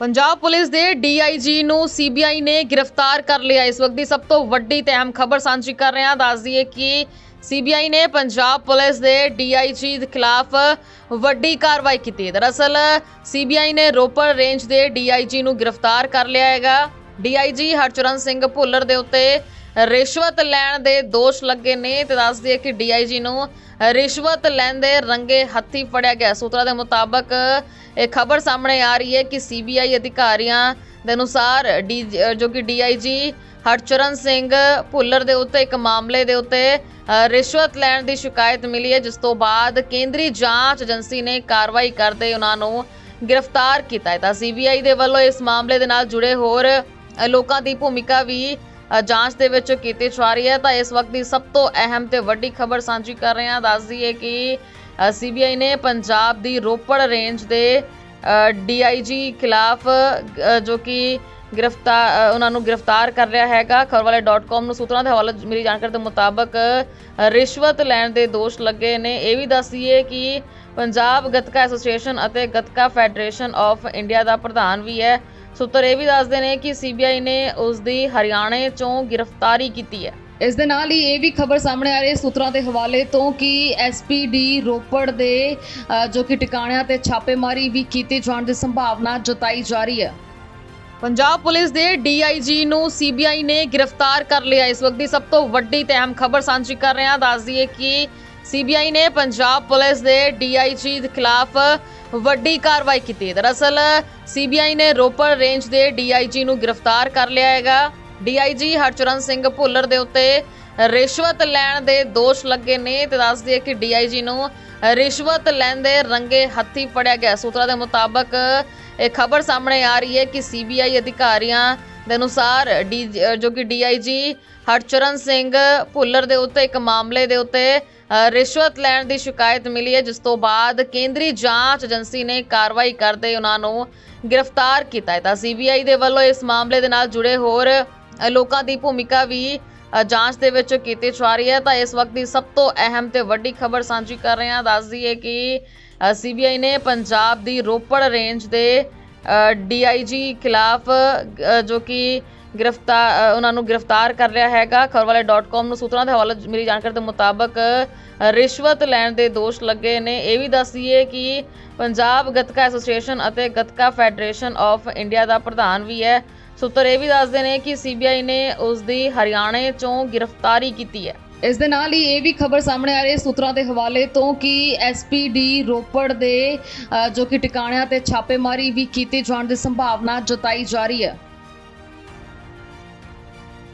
Punjab police ਦੇ DIG ਨੂੰ CBI ਨੇ ਗ੍ਰਿਫਤਾਰ ਕਰ ਲਿਆ। ਇਸ ਵਕਤ ਦੀ ਸਭ ਤੋਂ ਵੱਡੀ ਤੇ ਅਹਿਮ ਖਬਰ ਸਾਂਝੀ ਕਰ ਰਹੇ ਹਾਂ। ਦੱਸ ਦਈਏ ਕਿ ਸੀਬੀਆਈ ਨੇ ਪੰਜਾਬ ਪੁਲਿਸ ਦੇ ਡੀਆਈਜੀ ਦੇ ਖਿਲਾਫ ਵੱਡੀ ਕਾਰਵਾਈ ਕੀਤੀ। ਹੈ ਦਰਅਸਲ, ਸੀਬੀਆਈ ਨੇ ਰੋਪੜ ਰੇਂਜ ਦੇ ਡੀਆਈਜੀ ਨੂੰ ਗ੍ਰਿਫਤਾਰ ਕਰ ਲਿਆ ਹੈਗਾ। ਡੀਆਈਜੀ ਹਰਚਰਨ ਸਿੰਘ ਭੁੱਲਰ ਦੇ ਉੱਤੇ ਰਿਸ਼ਵਤ ਲੈਣ ਦੇ ਦੋਸ਼ ਲੱਗੇ ਨੇ ਤੇ ਦੱਸ ਦਈਏ ਕਿ ਡੀਆਈਜੀ ਨੂੰ ਰਿਸ਼ਵਤ ਲੈਂਦੇ ਰੰਗੇ ਹੱਥੀ ਫੜਿਆ ਗਿਆ। ਸੂਤਰਾਂ ਦੇ ਮੁਤਾਬਕ ਇਹ ਖਬਰ ਸਾਹਮਣੇ ਆ ਰਹੀ ਹੈ ਕਿ ਸੀਬੀਆਈ ਅਧਿਕਾਰੀਆਂ ਦੇ ਅਨੁਸਾਰ ਡੀ ਜੋ ਕਿ ਡੀਆਈਜੀ ਹਰਚਰਨ ਸਿੰਘ ਭੁੱਲਰ ਦੇ ਉੱਤੇ ਇੱਕ ਮਾਮਲੇ ਦੇ ਉੱਤੇ ਰਿਸ਼ਵਤ ਲੈਣ ਦੀ ਸ਼ਿਕਾਇਤ ਮਿਲੀ ਹੈ, ਜਿਸ ਤੋਂ ਬਾਅਦ ਕੇਂਦਰੀ ਜਾਂਚ ਏਜੰਸੀ ਨੇ ਕਾਰਵਾਈ ਕਰਦੇ ਉਹਨਾਂ ਨੂੰ ਗ੍ਰਿਫਤਾਰ ਕੀਤਾ ਹੈ। ਤਾਂ ਸੀਬੀਆਈ ਦੇ ਵੱਲੋਂ ਇਸ ਮਾਮਲੇ ਦੇ ਨਾਲ ਜੁੜੇ ਹੋਰ ਲੋਕਾਂ ਦੀ ਭੂਮਿਕਾ ਵੀ ਜਾਂਚ ਦੇ ਵਿੱਚ ਕੀਤੀ ਜਾ ਰਹੀ ਹੈ। ਤਾਂ ਇਸ ਵਕਤ ਦੀ ਸਭ ਤੋਂ ਅਹਿਮ ਤੇ ਵੱਡੀ ਖਬਰ ਸਾਂਝੀ ਕਰ ਰਹੇ ਹਾਂ। ਦੱਸ ਦਈਏ ਕਿ ਸੀਬੀਆਈ ਨੇ ਪੰਜਾਬ ਦੀ ਰੋਪੜ ਰੇਂਜ ਦੇ ਡੀਆਈਜੀ ਖਿਲਾਫ ਜੋ ਕਿ ਗ੍ਰਿਫਤਾਰ ਉਹਨਾਂ ਨੂੰ ਗ੍ਰਿਫਤਾਰ ਕਰ ਰਿਹਾ ਹੈਗਾ। ਖਬਰਵਾਲੇ.com ਨੂੰ ਸੂਤਰਾਂ ਦੇ ਹਵਾਲੇ ਮਿਲੀ ਜਾਣਕਾਰੀ ਦੇ ਮੁਤਾਬਕ ਰਿਸ਼ਵਤ ਲੈਣ ਦੇ ਦੋਸ਼ ਲੱਗੇ ਨੇ। ਇਹ ਵੀ ਦੱਸੀਏ ਕਿ ਪੰਜਾਬ ਗੱਤਕਾ ਐਸੋਸੀਏਸ਼ਨ ਅਤੇ ਗੱਤਕਾ ਫੈਡਰੇਸ਼ਨ ਆਫ ਇੰਡੀਆ ਦਾ ਪ੍ਰਧਾਨ ਵੀ ਹੈ। ਸੂਤਰ ਇਹ ਵੀ ਦੱਸਦੇ ਨੇ ਕਿ ਸੀਬੀਆਈ ਨੇ ਉਸ ਦੀ ਹਰਿਆਣੇ ਚੋਂ ਗ੍ਰਿਫਤਾਰੀ ਕੀਤੀ ਹੈ। ਇਸ ਦੇ ਨਾਲ ਹੀ ਇਹ ਵੀ ਖਬਰ ਸਾਹਮਣੇ ਆ ਰਹੀ ਹੈ ਸੂਤਰਾਂ ਦੇ ਹਵਾਲੇ ਤੋਂ ਕਿ ਐਸਪੀਡੀ ਰੋਪੜ ਦੇ ਜੋ ਕਿ ਟਿਕਾਣਿਆਂ ਤੇ ਛਾਪੇਮਾਰੀ ਵੀ ਕੀਤੀ ਜਾਣ ਦੀ ਸੰਭਾਵਨਾ ਜਤਾਈ ਜਾ ਰਹੀ ਹੈ। ਪੰਜਾਬ ਪੁਲਿਸ ਦੇ ਡੀਆਈਜੀ ਨੂੰ ਸੀਬੀਆਈ ਨੇ ਗ੍ਰਿਫਤਾਰ ਕਰ ਲਿਆ। ਇਸ ਵਕਤ ਦੀ ਸਭ ਤੋਂ ਵੱਡੀ ਤੇ ਅਹਿਮ ਖਬਰ ਸਾਂਝੀ ਕਰ ਰਹੇ ਹਾਂ। ਦੱਸ ਦਈਏ ਕਿ ਸੀਬੀਆਈ ਨੇ ਪੰਜਾਬ ਪੁਲਿਸ ਦੇ ਡੀਆਈਜੀ ਦੇ ਖਿਲਾਫ ਵੱਡੀ ਕਾਰਵਾਈ ਕੀਤੀ ਹੈ। ਦਰਅਸਲ, ਸੀਬੀਆਈ ਨੇ ਰੋਪੜ ਰੇਂਜ ਦੇ ਡੀਆਈਜੀ ਨੂੰ ਗ੍ਰਿਫਤਾਰ ਕਰ ਲਿਆ ਹੈਗਾ। ਡੀਆਈਜੀ ਹਰਚਰਨ ਸਿੰਘ ਭੁੱਲਰ ਦੇ ਉੱਤੇ ਰਿਸ਼ਵਤ ਲੈਣ ਦੇ ਦੋਸ਼ ਲੱਗੇ ਨੇ ਤੇ ਦੱਸ ਦਈਏ ਕਿ ਡੀਆਈਜੀ ਨੂੰ ਰਿਸ਼ਵਤ ਲੈਂਦੇ ਰੰਗੇ ਹੱਥੀ ਫੜਿਆ ਗਿਆ। ਸੂਤਰਾਂ ਦੇ ਮੁਤਾਬਕ, ਇਹ ਖਬਰ ਸਾਹਮਣੇ ਆ ਰਹੀ ਹੈ ਕਿ ਸੀਬੀਆਈ ਅਧਿਕਾਰੀਆਂ ਦੇ ਅਨੁਸਾਰ ਡੀ ਜੋ ਕਿ ਡੀਆਈਜੀ ਹਰਚਰਨ ਸਿੰਘ ਭੁੱਲਰ ਦੇ ਉੱਤੇ ਇੱਕ ਮਾਮਲੇ ਦੇ ਉੱਤੇ ਰਿਸ਼ਵਤ ਲੈਣ ਦੀ ਸ਼ਿਕਾਇਤ ਮਿਲੀ ਹੈ, ਜਿਸ ਤੋਂ ਬਾਅਦ ਕੇਂਦਰੀ ਜਾਂਚ ਏਜੰਸੀ ਨੇ ਕਾਰਵਾਈ ਕਰਦੇ ਉਹਨਾਂ ਨੂੰ ਗ੍ਰਿਫਤਾਰ ਕੀਤਾ ਹੈ। ਤਾਂ ਸੀਬੀਆਈ ਦੇ ਵੱਲੋਂ ਇਸ ਮਾਮਲੇ ਦੇ ਨਾਲ ਜੁੜੇ ਹੋਰ ਲੋਕਾਂ ਦੀ ਭੂਮਿਕਾ ਵੀ ਜਾਂਚ ਦੇ ਵਿੱਚ ਕੀਤੀ ਜਾ ਰਹੀ ਹੈ। ਤਾਂ ਇਸ ਵਕਤ ਦੀ ਸਭ ਤੋਂ ਅਹਿਮ ਤੇ ਵੱਡੀ ਖਬਰ ਸਾਂਝੀ ਕਰ ਰਹੇ ਹਾਂ। ਦੱਸ ਦਈਏ ਕਿ ਸੀਬੀਆਈ ਨੇ ਪੰਜਾਬ ਦੀ ਰੋਪੜ ਰੇਂਜ ਦੇ ਡੀਆਈਜੀ ਖਿਲਾਫ ਜੋ ਕਿ ਗ੍ਰਿਫਤਾਰ ਉਹਨਾਂ ਨੂੰ ਗ੍ਰਿਫਤਾਰ ਕਰ ਲਿਆ ਹੈਗਾ। ਖਬਰਵਾਲੇ.com ਨੂੰ ਸੂਤਰਾਂ ਦੇ ਹਵਾਲੇ ਮਿਲੀ ਜਾਣਕਾਰੀ ਦੇ ਮੁਤਾਬਕ ਰਿਸ਼ਵਤ ਲੈਣ ਦੇ ਦੋਸ਼ ਲੱਗੇ ਨੇ। ਇਹ ਵੀ ਦੱਸੀਏ ਕਿ ਪੰਜਾਬ ਗੱਤਕਾ ਐਸੋਸੀਏਸ਼ਨ ਅਤੇ ਗੱਤਕਾ ਫੈਡਰੇਸ਼ਨ ਆਫ ਇੰਡੀਆ ਦਾ ਪ੍ਰਧਾਨ ਵੀ ਹੈ। ਸੂਤਰ ਇਹ ਵੀ ਦੱਸਦੇ ਨੇ ਕਿ ਸੀਬੀਆਈ ਨੇ ਉਸ ਦੀ ਹਰਿਆਣੇ ਚੋਂ ਗ੍ਰਿਫਤਾਰੀ ਕੀਤੀ ਹੈ। ਇਸ ਦੇ ਨਾਲ ਹੀ ਇਹ ਵੀ ਖਬਰ ਸਾਹਮਣੇ ਆ ਰਹੀ ਹੈ ਸੂਤਰਾਂ ਦੇ ਹਵਾਲੇ ਤੋਂ ਕਿ ਐਸਪੀਡੀ ਰੋਪੜ ਦੇ ਜੋ ਕਿ ਟਿਕਾਣਿਆਂ ਤੇ ਛਾਪੇਮਾਰੀ ਵੀ ਕੀਤੀ ਜਾਣ ਦੀ ਸੰਭਾਵਨਾ ਜਤਾਈ ਜਾ ਰਹੀ ਹੈ।